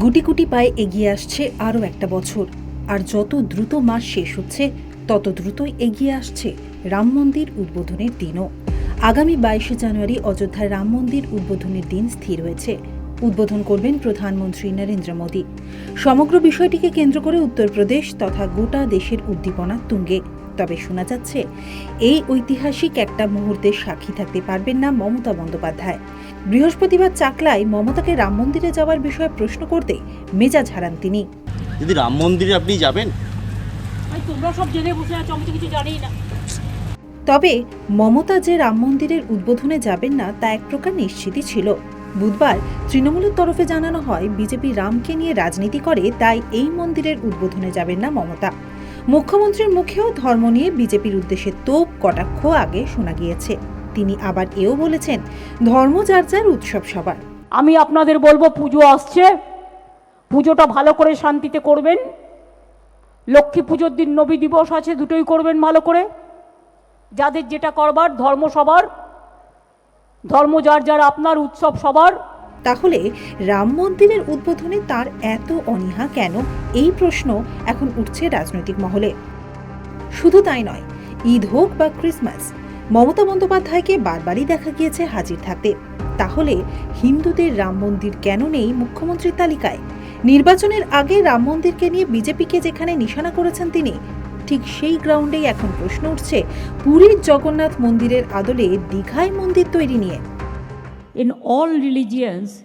গুটি গুটি পায়ে এগিয়ে আসছে আরও একটা বছর। আর যত দ্রুত মাস শেষ হচ্ছে, তত দ্রুতই এগিয়ে আসছে রাম মন্দির উদ্বোধনের দিনও। আগামী বাইশে জানুয়ারি অযোধ্যায় রাম মন্দির উদ্বোধনের দিন স্থির হয়েছে। উদ্বোধন করবেন প্রধানমন্ত্রী নরেন্দ্র মোদী। সমগ্র বিষয়টিকে কেন্দ্র করে উত্তরপ্রদেশ তথা গোটা দেশের উদ্দীপনা তুঙ্গে। তবে শোনা যাচ্ছে এই ঐতিহাসিক একটা মুহূর্তের সাক্ষী থাকতে পারবেন না মমতা বন্দ্যোপাধ্যায়। বৃহস্পতিবার চাকলায় মমতাকে রাম মন্দিরে যাওয়ার বিষয়ে প্রশ্ন করতে মেজাজ হারান তিনি। যদি রাম মন্দিরে আপনি যাবেন? তোমরা সব জেনে বসে আছো আমি তো কিছু জানি না। তবে মমতা যে রাম মন্দিরের উদ্বোধনে যাবেন না তা এক প্রকার নিশ্চিতই ছিল। বুধবার তৃণমূলের তরফে জানানো হয় বিজেপি রামকে নিয়ে রাজনীতি করে তাই এই মন্দিরের উদ্বোধনে যাবেন না মমতা। মুখ্যমন্ত্রীর মুখেও ধর্ম নিয়ে বিজেপির উদ্দেশ্যে তোপ, কটাক্ষ আগে শোনা গিয়েছে। তিনি আবার এও বলেছেন, ধর্ম যার যার উৎসব সবার। আমি আপনাদের বলব, পুজো আসছে। পুজোটা ভালো করে শান্তিতে করবেন। লক্ষ্মী পুজোর দিন নবী দিবস আছে, দুটোই করবেন ভালো করে। যাদের যেটা করবার, ধর্ম সবার। ধর্ম যার যার আপনার, উৎসব সবার। তাহলে রাম মন্দিরের উদ্বোধনে তার এত অনীহা কেন? এই প্রশ্ন এখন উঠছে রাজনৈতিক মহলে। শুধু তাই নয়, ঈদ হোক বা ক্রিসমাস, মমতা বন্দ্যোপাধ্যায়কে বারবারই দেখা গিয়েছে হাজির থাকতে। তাহলে হিন্দুদের রাম মন্দির কেন নেই মুখ্যমন্ত্রীর তালিকায়? নির্বাচনের আগে রাম মন্দিরকে নিয়ে বিজেপিকে যেখানে নিশানা করেছেন তিনি, ঠিক সেই গ্রাউন্ডেই এখন প্রশ্ন উঠছে পুরীর জগন্নাথ মন্দিরের আদলে দীঘায় মন্দির তৈরি নিয়ে। In all religions,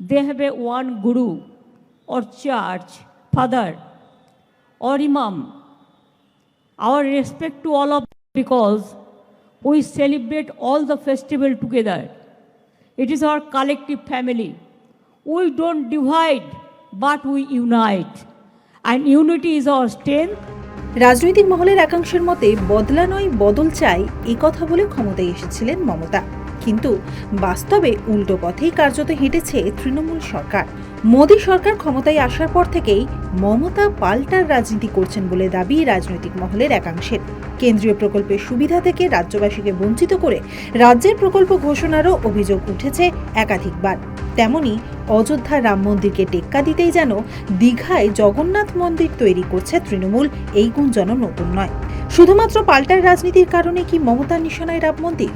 they have a one guru or church, father or imam. Our respect to all of them because we celebrate all the festival together. It is our collective family. We don't divide, but we unite. And unity is our strength রাজনৈতিক মহলের একাংশের মতে বদলা নয় বদল চাই এই কথা বলে ক্ষমতায় এসেছিলেন মমতা কিন্তু বাস্তবে উল্টো পথেই কার্যত হেঁটেছে তৃণমূল সরকার। মোদী সরকার ক্ষমতায় আসার পর থেকেই মমতা পাল্টার রাজনীতি করছেন বলে দাবি রাজনৈতিক মহলের একাংশের কেন্দ্রীয় প্রকল্পের সুবিধা থেকে রাজ্যবাসীকে বঞ্চিত করে রাজ্যের প্রকল্প ঘোষণারও অভিযোগ উঠেছে একাধিকবার। তেমনি অযোধ্যা রাম মন্দিরকে টেক্কা দিতেই যেন দীঘায় জগন্নাথ মন্দির তৈরি করছে তৃণমূল এই গুঞ্জনও নতুন নয়। শুধুমাত্র পাল্টার রাজনীতির কারণে কি মমতার নিশানায় রাম মন্দির?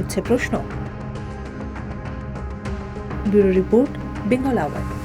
উঠছে প্রশ্ন। Bureau report Bengal hour